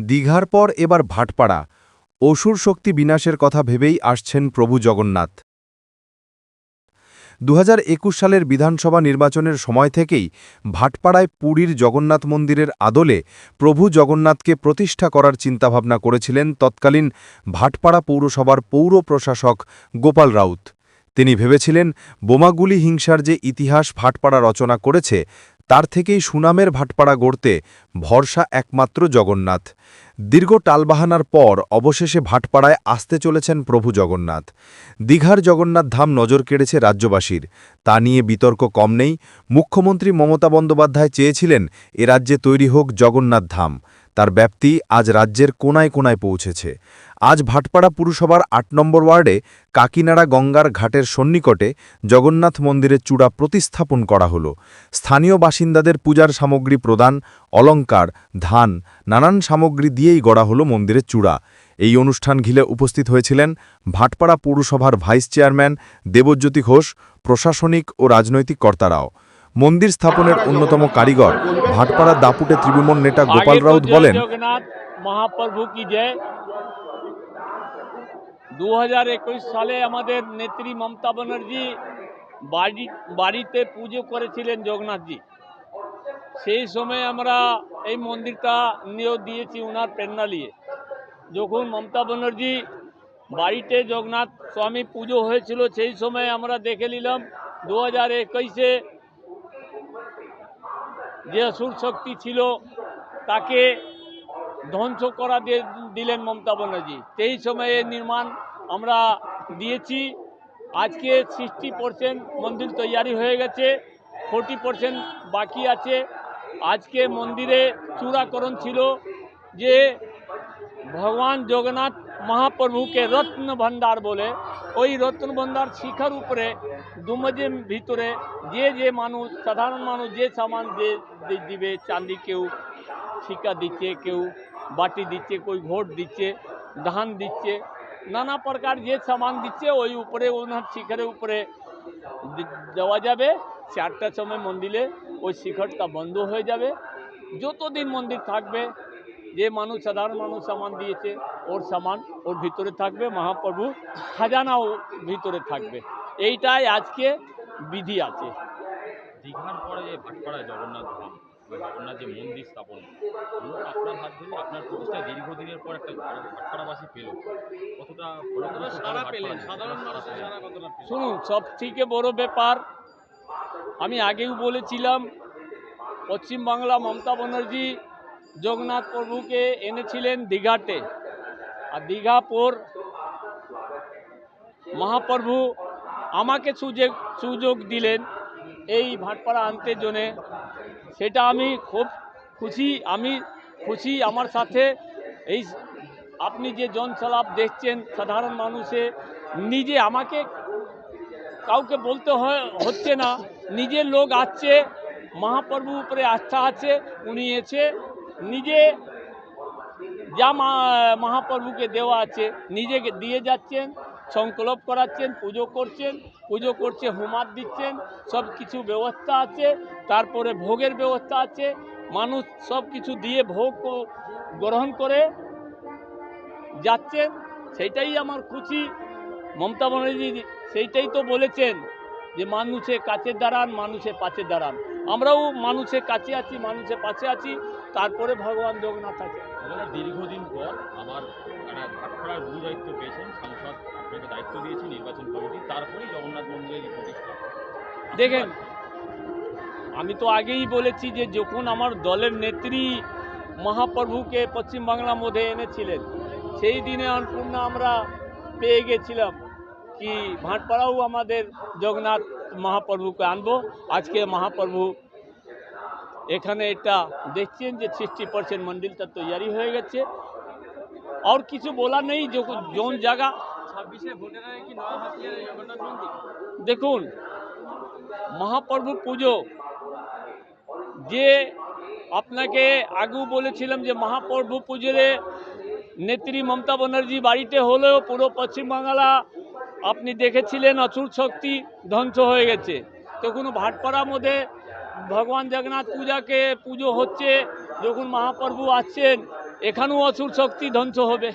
দীঘার পর এবার ভাটপাড়া। অসুর শক্তি বিনাশের কথা ভেবেই আসছেন প্রভু জগন্নাথ। দু হাজার একুশ সালের বিধানসভা নির্বাচনের সময় থেকেই ভাটপাড়ায় পুরীর জগন্নাথ মন্দিরের আদলে প্রভু জগন্নাথকে প্রতিষ্ঠা করার চিন্তাভাবনা করেছিলেন তৎকালীন ভাটপাড়া পৌরসভার পৌর প্রশাসক গোপাল রাউত। তিনি ভেবেছিলেন বোমাগুলি হিংসার যে ইতিহাস ভাটপাড়া রচনা করেছে তার থেকেই সুনামের ভাটপাড়া গড়তে ভরসা একমাত্র জগন্নাথ। দীর্ঘ টালবাহানার পর অবশেষে ভাটপাড়ায় আসতে চলেছেন প্রভু জগন্নাথ। দীঘার জগন্নাথ ধাম নজর কেড়েছে রাজ্যবাসীর। তা নিয়ে বিতর্ক কম নেই। মুখ্যমন্ত্রী মমতা বন্দ্যোপাধ্যায় চেয়েছিলেন এ রাজ্যে তৈরি হোক জগন্নাথ ধাম। তার ব্যাপ্তি আজ রাজ্যের কোনায় কোনায় পৌঁছেছে। আজ ভাটপাড়া পুরসভার আট নম্বর ওয়ার্ডে কাকিনাড়া গঙ্গার ঘাটের সন্নিকটে জগন্নাথ মন্দিরের চূড়া প্রতিস্থাপন করা হল। স্থানীয় বাসিন্দাদের পূজার সামগ্রী প্রদান অলঙ্কার ধান, নানান সামগ্রী দিয়েই গড়া হল মন্দিরের চূড়া। এই অনুষ্ঠান ঘিলে উপস্থিত হয়েছিলেন ভাটপাড়া পৌরসভার ভাইস চেয়ারম্যান দেবজ্যোতি ঘোষ, প্রশাসনিক ও রাজনৈতিক কর্তারাও। মন্দির স্থাপনের অন্যতম কারিগর ভাটপাড়া দাপুটে ত্রিভুবন নেতা গোপাল রাউত বলেন মহাপ্রভু কি জয় দু সালে আমাদের নেত্রী মমতা ব্যানার্জি বাড়ি বাড়িতে পুজো করেছিলেন জগন্নাথজি। সেই সময় আমরা এই মন্দিরটা নিয়ে দিয়েছি ওনার প্রেরণা নিয়ে। যখন মমতা ব্যানার্জি বাড়িতে জগন্নাথ স্বামী পুজো হয়েছিল সেই সময় আমরা দেখে নিলাম দু হাজার একুশে যে অসুর শক্তি ছিল, তাকে ধ্বংস করা দিয়ে দিলেন মমতা ব্যানার্জি সেই সময়ে নির্মাণ আমরা দিয়েছি। আজকে সিক্সটি পারসেন্ট মন্দির তৈয়ারি হয়ে গেছে ফোরটি পারসেন্ট বাকি আছে। আজকে মন্দিরে চূড়াকরণ ছিল যে ভগবান জগন্নাথ মহাপ্রভুকে রত্ন ভান্ডার বলে ওই রত্ন ভান্ডার শিখার উপরে দুমজের ভিতরে যে যে মানুষ, সাধারণ মানুষ যে সামান যে দিবে, চাঁদি কেউ শিকা দিচ্ছে, কেউ বাটি দিচ্ছে, কেউ ভোট দিচ্ছে, ধান দিচ্ছে, নানা প্রকার যে সামান দিচ্ছে, ওই উপরে ওনার শিখরের উপরে দেওয়া যাবে। চারটার সময় মন্দিরে ওই শিখরটা বন্ধ হয়ে যাবে। যতদিন মন্দির থাকবে যে মানুষ সাধারণ মানুষ সামান দিয়েছে ওর সামান ওর ভিতরে থাকবে মহাপ্রভু খাজানাও ভিতরে থাকবে। এইটাই আজকে বিধি আছে। দীঘার পরে যে ভাটপাড়ায় জগন্নাথ ধাম জগন্নাথ যে মন্দির স্থাপন আপনার হাত ধরে আপনার প্রতিষ্ঠা দীর্ঘদিনের পর একটা ভাটপাড়াবাসী পেল। কতটা সারা পেলেন সাধারণ মানুষের সারা কতটা শুনুন সব থেকে বড় ব্যাপার আমি আগেও বলেছিলাম পশ্চিমবাংলা মমতা ব্যানার্জি জগন্নাথ প্রভুকে এনেছিলেন দীঘাতে। আর দীঘা পর মহাপ্রভু আমাকে সুযোগ সুযোগ দিলেন এই ভাটপাড়া আনতে জন্যে। সেটা আমি খুব খুশি, আমি খুশি আমার সাথে। এই আপনি যে জনসলাপ দেখছেন সাধারণ মানুষে, নিজে আমাকে কাউকে বলতে হচ্ছে না। নিজের লোক আসছে মহাপ্রভু উপরে আস্থা আছে, উনি এসে নিজে যা মহাপ্রভুকে দেওয়া আছে, নিজেকে দিয়ে যাচ্ছেন, সংকল্প করাচ্ছেন, পুজো করছেন, পুজো করছে হোমাত দিচ্ছেন, সব কিছু ব্যবস্থা আছে, তারপরে ভোগের ব্যবস্থা আছে, মানুষ সব কিছু দিয়ে ভোগ গ্রহণ করে যাচ্ছেন সেটাই আমার খুশি। মমতা ব্যানার্জি সেইটাই তো বলেছেন যে মানুষের কাছে দাঁড়ান মানুষের পাশে দাঁড়ান। আমরাও মানুষের কাছে আছি মানুষের পাশে আছি তারপরে ভগবান জগন্নাথ আছে। দীর্ঘদিন পর আবার ভাটপাড়ার গুরু দায়িত্ব পেয়েছেন সাংসদ আপনাকে দায়িত্ব দিয়েছে নির্বাচন কমিটি তারপরেই জগন্নাথ মন্দিরের প্রতিষ্ঠা। দেখেন আমি তো আগেই বলেছি যে যখন আমার দলের নেত্রী মহাপ্রভুকে পশ্চিমবাংলার মধ্যে এনেছিলেন সেই দিনে অন্নপূর্ণা আমরা পেয়ে গেছিলাম কি ভাটপাড়াও আমাদের জগন্নাথ মহাপ্রভুকে আনব। আজকে মহাপ্রভু এখানে এটা দেখছেন যে সিক্সটি পার্সেন্ট মন্দিরটা তৈরি হয়ে গেছে। আর কিছু বলা নেই যোন জায়গা। দেখুন মহাপ্রভু পুজো। যে আপনাকে আগেও বলেছিলাম যে মহাপ্রভু পুজোরে নেত্রী মমতা ব্যানার্জি বাড়িতে হলেও পুরো পশ্চিমবাংলা আপনি দেখেছিলেন অচুর শক্তি ধ্বংস হয়ে গেছে। তো কোনো ভাটপাড়ার মধ্যে ভগবান জগন্নাথ পূজাকে পুজো হচ্ছে, যখন মহাপ্রভু আসছেন, এখানেও অচুর শক্তি ধ্বংস হবে।